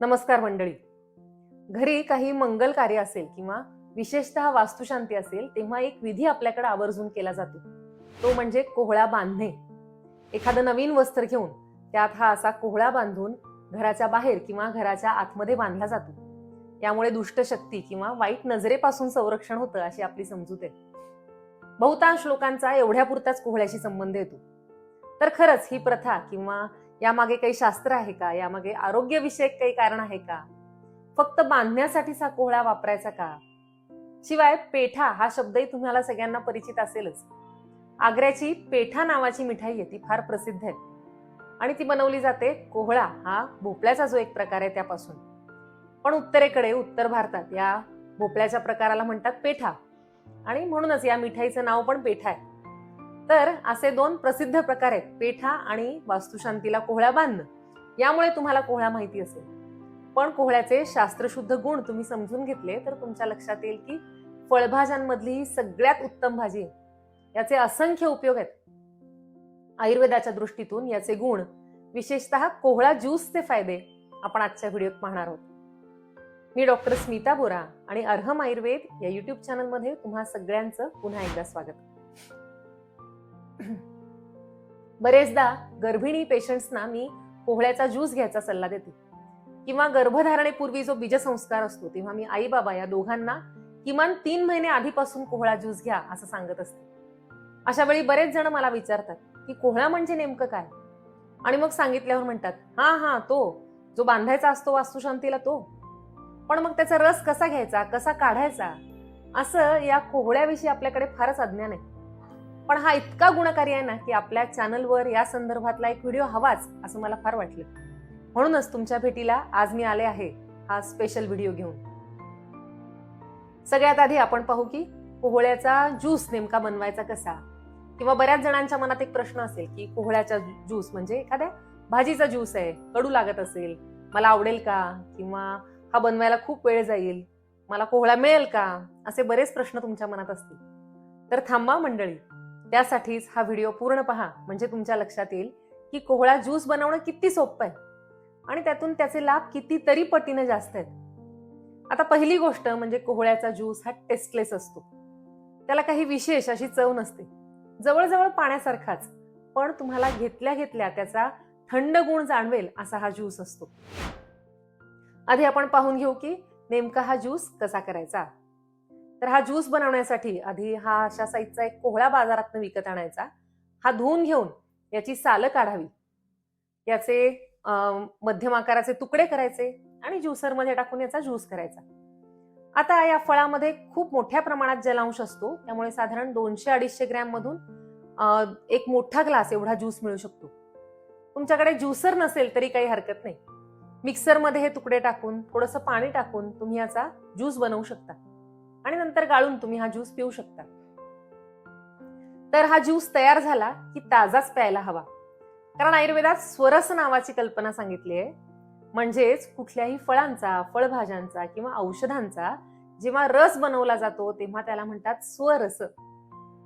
नमस्कार मंडळी. घरी काही मंगल कार्य असेल किंवा विशेषतः वास्तुशांती असेल तेव्हा एक विधी आपल्याकडे आवर्जून केला जातो. तो म्हणजे कोहळा बांधणे. एखादं नवीन वस्त्र घेऊन त्यात हा असा कोहळा बांधून घराच्या बाहेर किंवा घराच्या आतमध्ये बांधला जातो. यामुळे दुष्ट शक्ती किंवा वाईट नजरेपासून संरक्षण होतं अशी आपली समजूत आहे. बहुतांश लोकांचा एवढ्यापुरताच कोहळ्याशी संबंध येतो. तर खरंच ही प्रथा किंवा यामागे काही शास्त्र आहे का? यामागे आरोग्यविषयक काही कारण आहे का? फक्त बांधण्यासाठीचा कोहळा वापरायचा का? शिवाय पेठा हा शब्दही तुम्हाला सगळ्यांना परिचित असेलच. आग्र्याची पेठा नावाची मिठाई आहे ती फार प्रसिद्ध आहे. आणि ती बनवली जाते कोहळा हा भोपळ्याचा जो एक प्रकार आहे त्यापासून. पण उत्तरेकडे उत्तर भारतात या भोपळ्याच्या प्रकाराला म्हणतात पेठा. आणि म्हणूनच या मिठाईचं नाव पण पेठा आहे. तर असे दोन प्रसिद्ध प्रकार आहेत पेठा आणि वास्तुशांतीला कोहळा बांधणं. यामुळे तुम्हाला कोहळा माहिती असेल. पण कोहळ्याचे शास्त्रशुद्ध गुण तुम्ही समजून घेतले तर तुमच्या लक्षात येईल की फळभाज्यांमधली ही सगळ्यात उत्तम भाजी आहे. याचे असंख्य उपयोग आहेत. आयुर्वेदाच्या दृष्टीतून याचे गुण विशेषतः कोहळा ज्यूसचे फायदे आपण आजच्या व्हिडिओत पाहणार आहोत. मी डॉक्टर स्मिता बोरा आणि अर्हम आयुर्वेद या युट्यूब चॅनलमध्ये तुम्हा सगळ्यांचं पुन्हा एकदा स्वागत. बरेचदा गर्भिणी पेशंट्सना मी कोहळ्याचा ज्यूस घ्यायचा सल्ला देते. किंवा गर्भधारणेपूर्वी जो बीजसंस्कार असतो तेव्हा मी आई बाबा या दोघांना किमान तीन महिने आधीपासून कोहळा ज्यूस घ्या असं सांगत असते. अशा वेळी बरेच जण मला विचारतात की कोहळा म्हणजे नेमकं काय? आणि मग सांगितल्यावर म्हणतात हा हा तो. जो बांधायचा असतो वास्तुशांतीला तो. पण मग त्याचा रस कसा घ्यायचा? कसा काढायचा? असं या कोहळ्याविषयी आपल्याकडे फारच अज्ञान आहे. पण हा इतका गुणकारी आहे ना की आपल्या चॅनलवर या संदर्भातला एक व्हिडिओ हवाच असं मला फार वाटलं. म्हणूनच तुमच्या भेटीला आज मी आले आहे हा स्पेशल व्हिडिओ घेऊन. सगळ्यात आधी आपण पाहू की पोहळ्याचा ज्यूस नेमका बनवायचा कसा? किंवा बऱ्याच जणांच्या मनात एक प्रश्न असेल की पोहळ्याचा ज्यूस म्हणजे एखाद्या भाजीचा ज्यूस आहे कडू लागत असेल मला आवडेल का? किंवा हा बनवायला खूप वेळ जाईल मला कोहळा मिळेल का? असे बरेच प्रश्न तुमच्या मनात असतील. तर थांबा मंडळी. त्यासाठीच हा व्हिडिओ पूर्ण पहा म्हणजे तुमच्या लक्षात येईल की कोहळा ज्यूस बनवणं किती सोपं आहे. आणि त्यातून त्याचे लाभ कितीतरी पटीने जास्त आहेत. आता पहिली गोष्ट म्हणजे कोहळ्याचा ज्यूस हा टेस्टलेस असतो. त्याला काही विशेष अशी चव नसते. जवळजवळ पाण्यासारखाच पण तुम्हाला घेतल्या घेतल्या त्याचा थंड गुण जाणवेल असा हा ज्यूस असतो. आधी आपण पाहून घेऊ की नेमका हा ज्यूस कसा करायचा. तर हा ज्यूस बनवण्यासाठी आधी हा अशा साईजचा एक कोहळा बाजारात विकत आणायचा. हा धुवून घेऊन याची सालं काढावी. याचे मध्यम आकाराचे तुकडे करायचे आणि ज्युसरमध्ये टाकून याचा ज्यूस करायचा. आता या फळामध्ये खूप मोठ्या प्रमाणात जलांश असतो. त्यामुळे साधारण दोनशे अडीचशे ग्रॅम मधून एक मोठा ग्लास एवढा ज्यूस मिळू शकतो. तुमच्याकडे ज्युसर नसेल तरी काही हरकत नाही. मिक्सरमध्ये हे तुकडे टाकून थोडंसं पाणी टाकून तुम्ही याचा ज्यूस बनवू शकता. आणि नंतर गाळून तुम्ही हा ज्यूस पिऊ शकता. तर हा ज्यूस तयार झाला की ताजाच प्यायला हवा. कारण आयुर्वेदात स्वरस नावाची कल्पना सांगितली आहे म्हणजेच कुठल्याही फळांचा फळभाज्यांचा किंवा औषधांचा जेव्हा रस बनवला जातो तेव्हा त्याला म्हणतात स्वरस.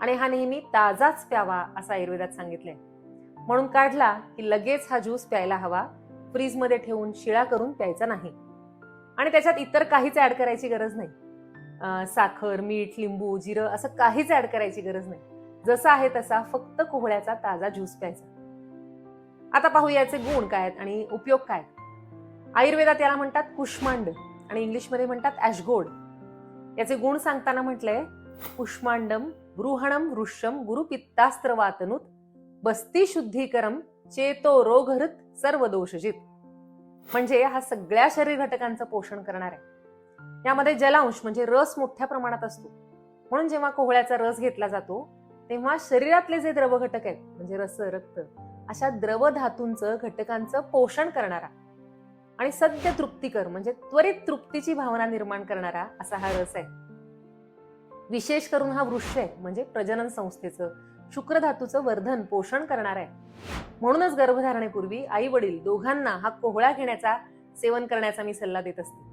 आणि हा नेहमी ताजाच प्यावा असं आयुर्वेदात सांगितलंय. म्हणून काढला की लगेच हा ज्यूस प्यायला हवा. फ्रीजमध्ये ठेवून शिळा करून प्यायचा नाही. आणि त्याच्यात इतर काहीच ऍड करायची गरज नाही. साखर मीठ लिंबू जिरं असं काहीच ऍड करायची गरज नाही. जसा आहे तसा फक्त कोहळ्याचा ताजा ज्यूस प्यायचा. आता पाहू याचे गुण काय आहेत आणि उपयोग काय आहेत. आयुर्वेदात याला म्हणतात कुष्मांड आणि इंग्लिशमध्ये म्हणतात ॲशगोड याचे गुण सांगताना म्हटलंय कुष्मांडम बृहणम वृषम गुरुपित्तास्त्र वातनुत बस्ती शुद्धीकरम चेतो रोगहृत सर्व दोषजित म्हणजे हा सगळ्या शरीर घटकांचं पोषण करणार. आहे यामध्ये जलांश म्हणजे रस मोठ्या प्रमाणात असतो. म्हणून जेव्हा कोहळ्याचा रस घेतला जातो तेव्हा शरीरातले जे द्रव घटक आहेत म्हणजे रस रक्त अशा द्रव धातूंचं घटकांचं पोषण करणारा आणि सद्य तृप्तीकर म्हणजे त्वरित तृप्तीची भावना निर्माण करणारा असा हा रस आहे. विशेष करून हा वृक्ष आहे म्हणजे प्रजनन संस्थेचं शुक्र धातूचं वर्धन पोषण करणार आहे. म्हणूनच गर्भधारणेपूर्वी आई वडील दोघांना हा कोहळा घेण्याचा सेवन करण्याचा मी सल्ला देत असते.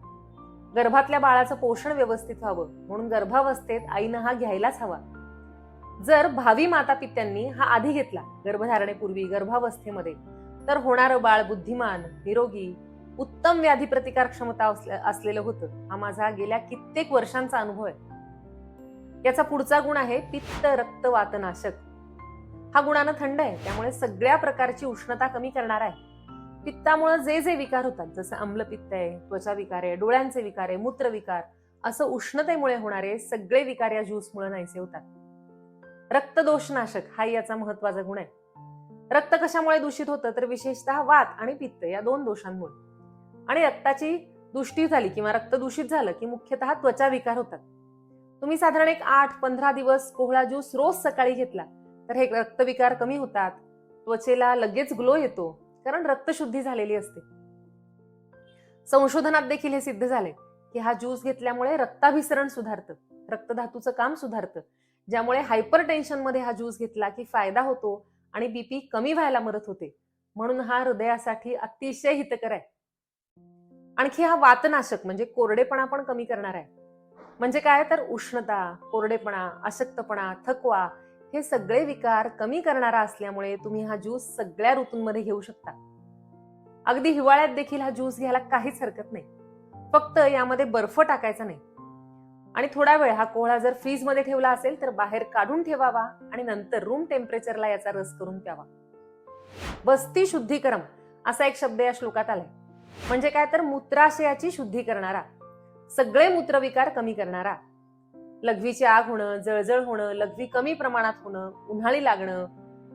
गर्भातल्या बाळाचं पोषण व्यवस्थित व्हावं म्हणून गर्भावस्थेत आईनं हा घ्यायलाच हवा. जर भावी माता पित्यांनी हा आधी घेतला गर्भधारणेपूर्वी गर्भावस्थेमध्ये तर होणारं बाळ बुद्धिमान निरोगी उत्तम व्याधी प्रतिकार क्षमता असलेलं होतं. हा माझा गेल्या कित्येक वर्षांचा अनुभव आहे. याचा पुढचा गुण आहे पित्त रक्त वातनाशक हा गुणानं थंड आहे त्यामुळे सगळ्या प्रकारची उष्णता कमी करणार आहे. पित्तामुळे जे जे विकार होतात जसं आम्लपित्त आहे त्वचा विकार आहे डोळ्यांचे विकार आहे मूत्रविकार असं उष्णतेमुळे होणारे सगळे विकार या ज्यूसमुळे नाहीसे होतात. रक्तदोषनाशक हा याचा महत्त्वाचा गुण आहे. रक्त कशामुळे दूषित होतं? तर विशेषतः वात आणि पित्त या दोन दोषांमुळे. आणि रक्ताची दुष्टी झाली किंवा रक्त दूषित झालं की मुख्यतः त्वचा विकार होतात. तुम्ही साधारण एक आठ पंधरा दिवस कोहळा ज्यूस रोज सकाळी घेतला तर हे रक्तविकार कमी होतात. त्वचेला लगेच ग्लो येतो. कारण रक्तशुद्धी झालेली असते. संशोधनात देखील हे सिद्ध झाले की हा ज्यूस घेतल्यामुळे रक्ताभिसरण सुधारतं रक्तधातूचं काम सुधारतं ज्यामुळे हायपरमध्ये हा ज्यूस घेतला की फायदा होतो आणि बीपी कमी व्हायला मदत होते. म्हणून हा हृदयासाठी अतिशय हितकर आहे. आणखी हा वातनाशक म्हणजे कोरडेपणा पण कमी करणार आहे. म्हणजे काय? तर उष्णता कोरडेपणा अशक्तपणा थकवा हे सगळे विकार कमी करणारा असल्यामुळे तुम्ही हा ज्यूस सगळ्या ऋतूंमध्ये घेऊ शकता. अगदी हिवाळ्यात देखील हा ज्यूस घ्यायला काहीच हरकत नाही. फक्त यामध्ये बर्फ टाकायचा नाही. आणि थोडा वेळ हा कोहळा जर फ्रीजमध्ये ठेवला असेल तर बाहेर काढून ठेवावा आणि नंतर रूम टेम्परेचरला याचा रस करून प्यावा. बस्ती शुद्धीकरम असा एक शब्द या श्लोकात आलाय. म्हणजे काय तर मूत्राशयाची शुद्धी करणारा सगळे मूत्रविकार कमी करणारा. लघवीची आग होणं जळजळ होणं लघवी कमी प्रमाणात होणं उन्हाळी लागणं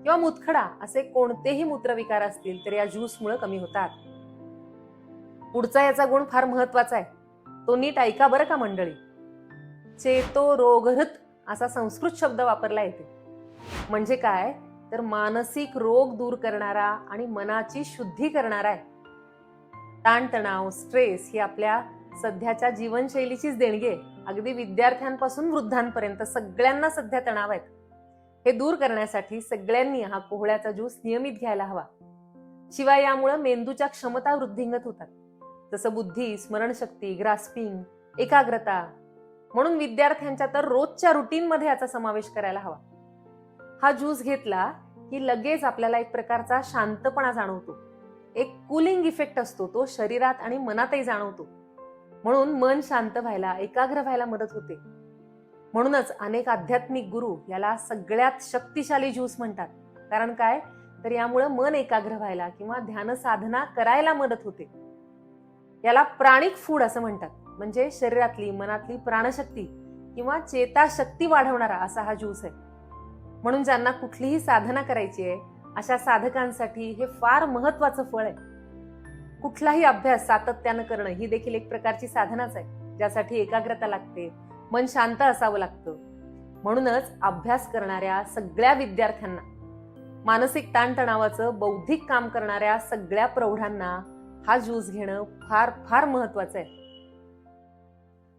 किंवा मुतखडा असे कोणतेही मूत्रविकार असतील तर या ज्यूसमुळे कमी होतात. पुढचा याचा गुण फार महत्त्वाचा आहे. तो नीट ऐका बरं का मंडळी. चेतो रोगहृत असा संस्कृत शब्द वापरला येते. म्हणजे काय? तर मानसिक रोग दूर करणारा आणि मनाची शुद्धी करणारा आहे. ताणतणाव स्ट्रेस ही आपल्या सध्याच्या जीवनशैलीचीच देणगी आहे. अगदी विद्यार्थ्यांपासून वृद्धांपर्यंत सगळ्यांना सध्या तणाव आहेत. हे दूर करण्यासाठी सगळ्यांनी हा कोहळ्याचा ज्यूस नियमित घ्यायला हवा. शिवाय यामुळे मेंदूच्या क्षमता वृद्धिंगत होतात. जसं बुद्धी स्मरणशक्ती ग्रास्पिंग एकाग्रता. म्हणून विद्यार्थ्यांच्या तर रोजच्या रुटीनमध्ये याचा समावेश करायला हवा. हा ज्यूस घेतला की लगेच आपल्याला एक प्रकारचा शांतपणा जाणवतो. एक कुलिंग इफेक्ट असतो तो शरीरात आणि मनातही जाणवतो. म्हणून मन शांत व्हायला एकाग्र व्हायला मदत होते. म्हणूनच अनेक आध्यात्मिक गुरु याला सगळ्यात शक्तिशाली ज्यूस म्हणतात. कारण काय? तर यामुळे मन एकाग्र व्हायला किंवा ध्यान साधना करायला मदत होते. याला प्राणिक फूड असं म्हणतात. म्हणजे शरीरातली मनातली प्राणशक्ती किंवा चेताशक्ती वाढवणारा असा हा ज्यूस आहे. म्हणून ज्यांना कुठलीही साधना करायची आहे अशा साधकांसाठी हे फार महत्वाचं फळ आहे. कुठलाही अभ्यास सातत्यानं करणं ही देखील एक प्रकारची साधनाच आहे ज्यासाठी एकाग्रता लागते मन शांत असावं लागतं. म्हणूनच अभ्यास करणाऱ्या सगळ्या विद्यार्थ्यांना मानसिक ताणतणावाचं बौद्धिक काम करणाऱ्या सगळ्या प्रौढांना हा ज्यूस घेणं फार फार महत्वाचं आहे.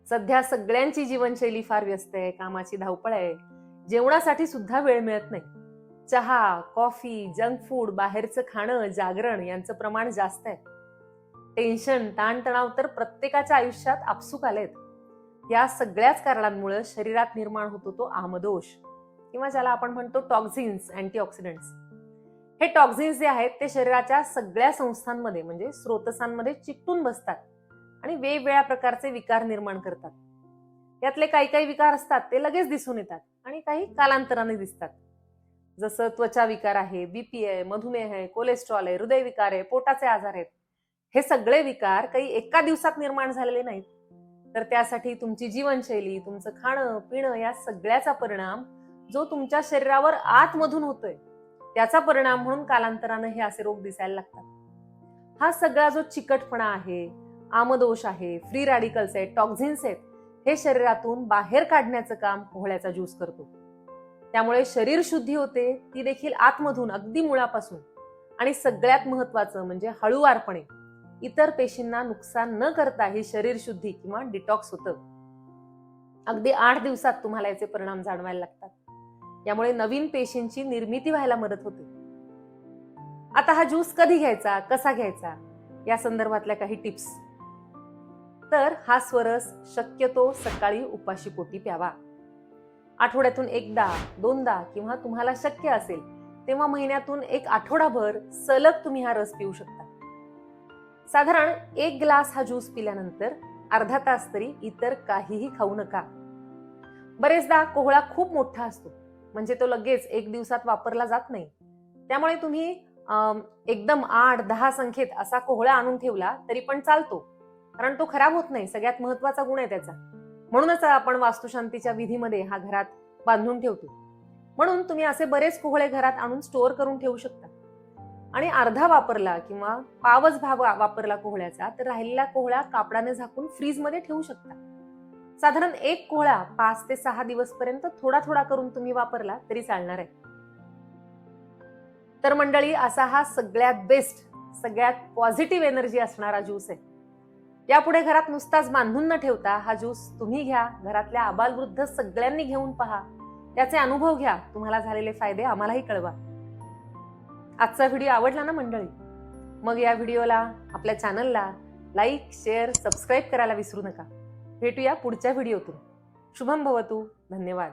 सध्या सगळ्यांची जीवनशैली फार व्यस्त आहे कामाची धावपळ आहे. जेवणासाठी सुद्धा वेळ मिळत नाही. चहा कॉफी जंक फूड बाहेरचं खाणं जागरण यांचं प्रमाण जास्त आहे. टेन्शन ताणतणाव तर प्रत्येकाच्या आयुष्यात आपसूक आलेत. या सगळ्याच कारणांमुळे शरीरात निर्माण होतो तो आमदोष किंवा ज्याला आपण म्हणतो टॉक्झिन्स अँटीऑक्सिडंट्स हे टॉक्झिन्स जे आहेत ते शरीराच्या सगळ्या संस्थांमध्ये म्हणजे स्रोतसांमध्ये चिकटून बसतात आणि वेगवेगळ्या प्रकारचे विकार निर्माण करतात. यातले काही काही विकार असतात ते लगेच दिसून येतात आणि काही कालांतराने दिसतात. जसं त्वचा विकार आहे बीपी आहे मधुमेह आहे कोलेस्ट्रॉल आहे हृदयविकार आहे पोटाचे आजार आहेत. हे सगळे विकार काही एका दिवसात निर्माण झालेले नाहीत. तर त्यासाठी तुमची जीवनशैली तुमचं खाणं पिणं या सगळ्याचा परिणाम जो तुमच्या शरीरावर आतमधून होतोय त्याचा परिणाम म्हणून कालांतरानं हे असे रोग दिसायला लागतात. हा सगळा जो चिकटपणा आहे आमदोष आहे फ्री रॅडिकल्स आहेत टॉक्झिन्स आहेत हे शरीरातून बाहेर काढण्याचं काम पोहळ्याचा ज्यूस करतो. त्यामुळे शरीर शुद्धी होते ती देखील आतमधून अगदी मुळापासून. आणि सगळ्यात महत्वाचं म्हणजे हळूवारपणे इतर पेशींना नुकसान न करता हे शरीर शुद्धी किंवा डिटॉक्स होतं. अगदी आठ दिवसात तुम्हाला याचे परिणाम जाणवायला लागतात. यामुळे नवीन पेशींची निर्मिती व्हायला मदत होते. आता हा ज्यूस कधी घ्यायचा कसा घ्यायचा या संदर्भातल्या काही टिप्स. तर हा स्वरस शक्यतो सकाळी उपाशी पोटी प्यावा. आठवड्यातून एकदा दोनदा किंवा तुम्हाला शक्य असेल तेव्हा महिन्यातून एक आठवडाभर सलग तुम्ही हा रस पिऊ शकता. साधारण एक ग्लास हा ज्यूस पिल्यानंतर अर्धा तास तरी इतर काहीही खाऊ नका. बरेचदा कोहळा खूप मोठा असतो. म्हणजे तो लगेच एक दिवसात वापरला जात नाही. त्यामुळे तुम्ही एकदम आठ दहा संख्येत असा कोहळा आणून ठेवला तरी पण चालतो. कारण तो खराब होत नाही. सगळ्यात महत्त्वाचा गुण आहे त्याचा. म्हणूनच आपण वास्तुशांतीच्या विधीमध्ये हा घरात बांधून ठेवतो. म्हणून तुम्ही असे बरेच कोहळे घरात आणून स्टोअर करून ठेवू शकता. आणि अर्धा वापरला किंवा पावच भाग वापरला कोहळ्याचा तर राहिलेला कोहळा कापडाने झाकून फ्रीजमध्ये ठेवू शकता. साधारण एक कोहळा पाच ते सहा दिवस पर्यंत थोडा थोडा करून तुम्ही वापरला तरी चालणार आहे. तर मंडळी असा हा सगळ्यात बेस्ट सगळ्यात पॉझिटिव्ह एनर्जी असणारा ज्यूस आहे. यापुढे घरात नुसताच बांधून न ठेवता हा ज्यूस तुम्ही घ्या घरातल्या आबालवृद्ध सगळ्यांनी घेऊन पहा. त्याचे अनुभव घ्या तुम्हाला झालेले फायदे आम्हालाही कळवा. आजचा व्हिडिओ आवडला ना मंडळी? मग या व्हिडिओला आपल्या चॅनलला लाईक शेअर सबस्क्राईब करायला विसरू नका. भेटूया पुढच्या व्हिडिओतून. शुभम भवतू. धन्यवाद.